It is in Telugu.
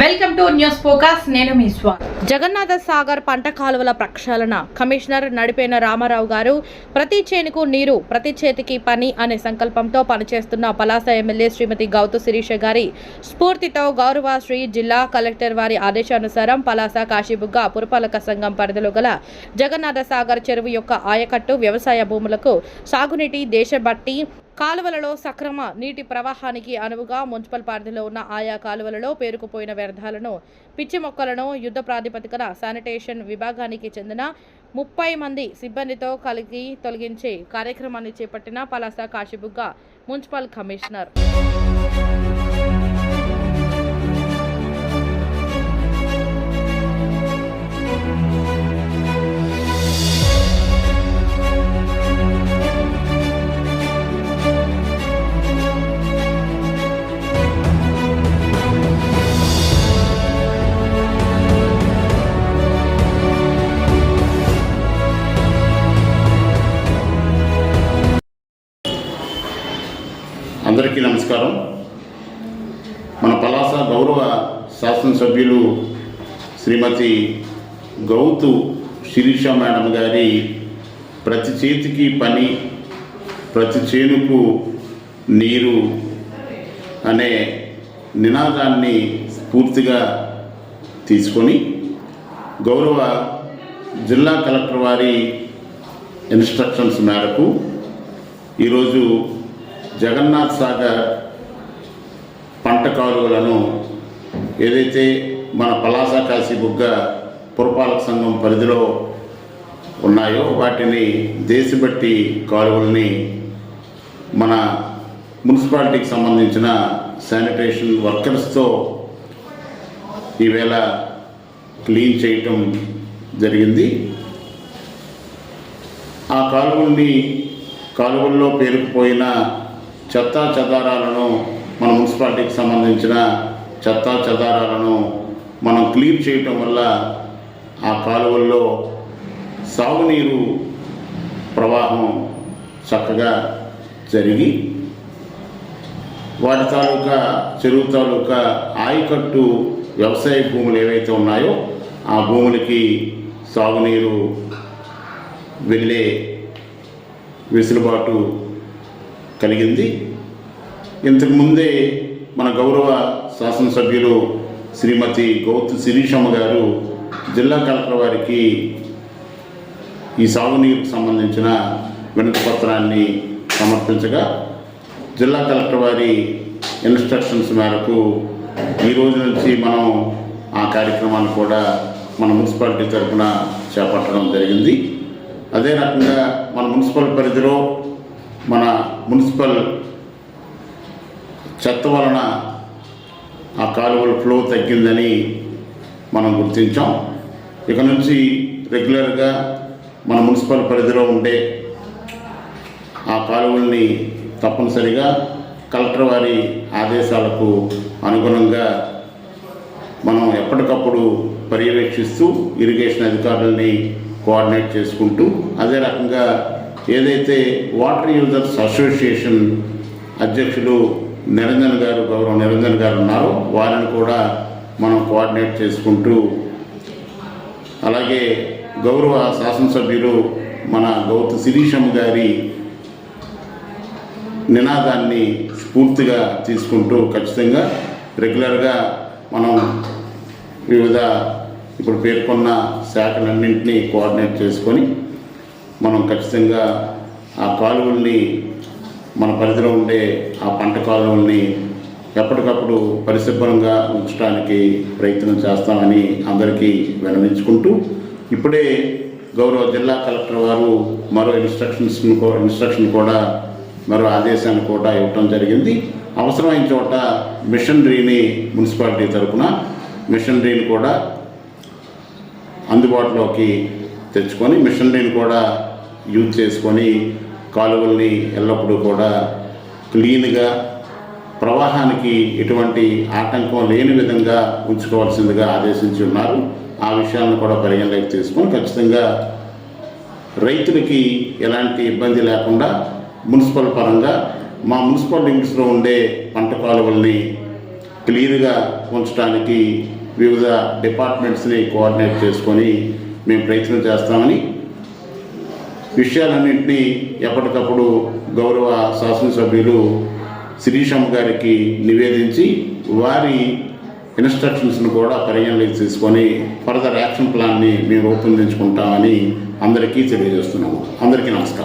వెల్కమ్ టు న్యూస్ ఫోకస్ నేను మీ జగన్నాథ సాగర్ పంట కాలువల ప్రక్షాళన. కమిషనర్ నడిపేన రామారావు గారు ప్రతి చేనుకు నీరు ప్రతి చేతికి పని అనే సంకల్పంతో పనిచేస్తున్న పలాస ఎమ్మెల్యే శ్రీమతి గౌతు శిరీష గారి స్ఫూర్తితో గౌరవ శ్రీ జిల్లా కలెక్టర్ వారి ఆదేశానుసారం పలాస కాశీబుగ్గ పురపాలక సంఘం పరిధిలో గల జగన్నాథ సాగర్ చెరువు యొక్క ఆయకట్టు వ్యవసాయ భూములకు సాగునీటి దేశబట్టి కాలువలలో సక్రమ నీటి ప్రవాహానికి అనువుగా మున్సిపల్ పరిధిలో ఉన్న ఆయా కాలువలలో పేరుకుపోయిన వ్యర్థాలను పిచ్చి మొక్కలను యుద్ధ ప్రాతిపదికన శానిటేషన్ విభాగానికి చెందిన ముప్పై మంది సిబ్బందితో కలిగి తొలగించే కార్యక్రమాన్ని చేపట్టిన పలాస కాశీబుగ్గ మున్సిపల్ కమిషనర్. అందరికీ నమస్కారం. మన పలాస గౌరవ శాసనసభ్యులు శ్రీమతి గౌతు శిరీష మేడం గారి ప్రతి చేతికి పని ప్రతి చేనుకు నీరు అనే నినాదాన్ని స్ఫూర్తిగా తీసుకొని గౌరవ జిల్లా కలెక్టర్ వారి ఇన్స్ట్రక్షన్స్ మేరకు ఈరోజు జగన్నాథ్ సాగర్ పంట కాలువలను ఏదైతే మన పలాస కాశీబుగ్గ పురపాలక సంఘం పరిధిలో ఉన్నాయో వాటిని దేశబట్టి కాలువల్ని మన మున్సిపాలిటీకి సంబంధించిన శానిటేషన్ వర్కర్స్తో ఈవేళ క్లీన్ చేయటం జరిగింది. ఆ కాలువల్ని కాలువల్లో పేరుకుపోయిన చెత్తా చెదారాలను మన మున్సిపాలిటీకి సంబంధించిన చెత్తా చెదారాలను మనం క్లీన్ చేయటం వల్ల ఆ కాలువల్లో సాగునీరు ప్రవాహం చక్కగా జరిగి వాటి తాలూకా చెరువు తాలూకా ఆయకట్టు వ్యవసాయ భూములు ఏవైతే ఉన్నాయో ఆ భూములకి సాగునీరు వెళ్ళే వెసులుబాటు కలిగింది. ఇంతకుముందే మన గౌరవ శాసనసభ్యులు శ్రీమతి గౌతు శిరీషమ్మ గారు జిల్లా కలెక్టర్ వారికి ఈ సాగునీరుకు సంబంధించిన వినతి పత్రాన్ని సమర్పించగా జిల్లా కలెక్టర్ వారి ఇన్స్ట్రక్షన్స్ మేరకు ఈ రోజు నుంచి మనం ఆ కార్యక్రమాన్ని కూడా మన మున్సిపాలిటీ తరఫున చేపట్టడం జరిగింది. అదే రకంగా మన మున్సిపల్ పరిధిలో మన మున్సిపల్ చెత్త వలన ఆ కాలువల ఫ్లో తగ్గిందని మనం గుర్తించాం. ఇక నుంచి రెగ్యులర్గా మన మున్సిపల్ పరిధిలో ఉండే ఆ కాలువల్ని తప్పనిసరిగా కలెక్టర్ వారి ఆదేశాలకు అనుగుణంగా మనం ఎప్పటికప్పుడు పర్యవేక్షిస్తూ ఇరిగేషన్ అధికారులని కోఆర్డినేట్ చేసుకుంటూ అదే రకంగా ఏదైతే వాటర్ యూజర్స్ అసోసియేషన్ అధ్యక్షులు నిరంజన్ గారు గౌరవ నిరంజన్ గారు ఉన్నారో వారిని కూడా మనం కోఆర్డినేట్ చేసుకుంటూ అలాగే గౌరవ శాసనసభ్యులు మన గౌతు శిరీషమ్మ గారి నినాదాన్ని స్ఫూర్తిగా తీసుకుంటూ ఖచ్చితంగా రెగ్యులర్గా మనం వివిధ ఇప్పుడు పేర్కొన్న శాఖలన్నింటినీ కోఆర్డినేట్ చేసుకొని మనం ఖచ్చితంగా ఆ కాలువల్ని మన పరిధిలో ఉండే ఆ పంట కాలువల్ని ఎప్పటికప్పుడు పరిశుభ్రంగా ఉంచడానికి ప్రయత్నం చేస్తామని అందరికీ విన్నవించుకుంటూ ఇప్పుడే గౌరవ జిల్లా కలెక్టర్ వారు మరో ఇన్స్ట్రక్షన్స్ ఇన్స్ట్రక్షన్ కూడా మరో ఆదేశాన్ని కూడా ఇవ్వటం జరిగింది. అవసరమైన చోట మిషనరీని మున్సిపాలిటీ తరఫున మిషనరీని కూడా అందుబాటులోకి తెచ్చుకొని మిషనరీని కూడా యూజ్ చేసుకొని కాలువల్ని ఎల్లప్పుడూ కూడా క్లీన్గా ప్రవాహానికి ఎటువంటి ఆటంకం లేని విధంగా ఉంచుకోవాల్సిందిగా ఆదేశించి ఉన్నారు. ఆ విషయాలను కూడా పరిగణలోకి తీసుకొని ఖచ్చితంగా రైతులకి ఎలాంటి ఇబ్బంది లేకుండా మున్సిపల్ పరంగా మా మున్సిపల్ లిమిట్స్లో ఉండే పంట కాలువల్ని క్లియర్గా ఉంచడానికి వివిధ డిపార్ట్మెంట్స్ని కోఆర్డినేట్ చేసుకొని మేము ప్రయత్నం చేస్తామని విషయాలన్నింటినీ ఎప్పటికప్పుడు గౌరవ శాసనసభ్యులు శిరీషమ్మ గారికి నివేదించి వారి ఇన్స్ట్రక్షన్స్ను కూడా పరిగణలోకి తీసుకొని ఫర్దర్ యాక్షన్ ప్లాన్ని మేము రూపొందించుకుంటామని అందరికీ తెలియజేస్తున్నాము. అందరికీ నమస్కారం.